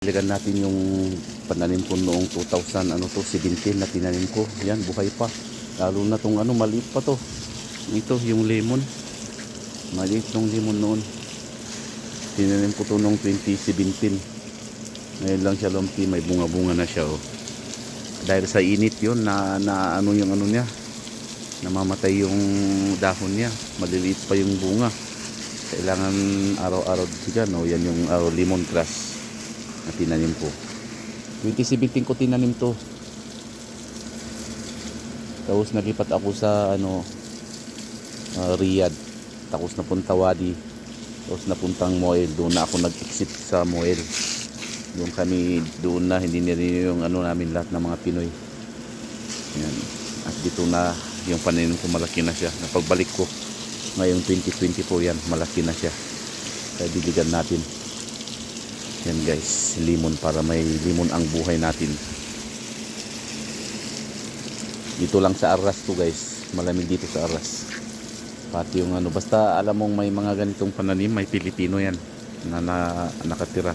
Diligan natin yung pananim ko noong 2000 ano to 17 na tinanim ko. Yan buhay pa. Lalo na tong ano maliit pa to. Ito yung lemon. Maliit tong lemon noon. Tinanim ko to noong 2017. Ngayon lang siya lumpi, may bunga-bunga na siya oh. Dahil sa init yun na, na ano yung ano niya. Namamatay yung dahon niya. Maliliit pa yung bunga. Kailangan araw-araw dyan oh. Yan yung uh, lemon grass na tinanim ko. 2017 ko tinanim to. Tapos nalipat ako sa ano uh, Riyadh. Tapos napunta Wadi. Tapos napuntang Moel. Doon na ako nag-exit sa Moel. Doon kami doon na hindi nila yung ano namin lahat ng mga Pinoy. Yan. At dito na yung pananim ko malaki na siya. Napagbalik ko ngayong 2024 yan malaki na siya. Kaya didigan natin. Yan guys, limon para may limon ang buhay natin. Dito lang sa Arras to guys. Malamig dito sa Arras. Pati yung ano, basta alam mong may mga ganitong pananim, may Pilipino yan na, na nakatira.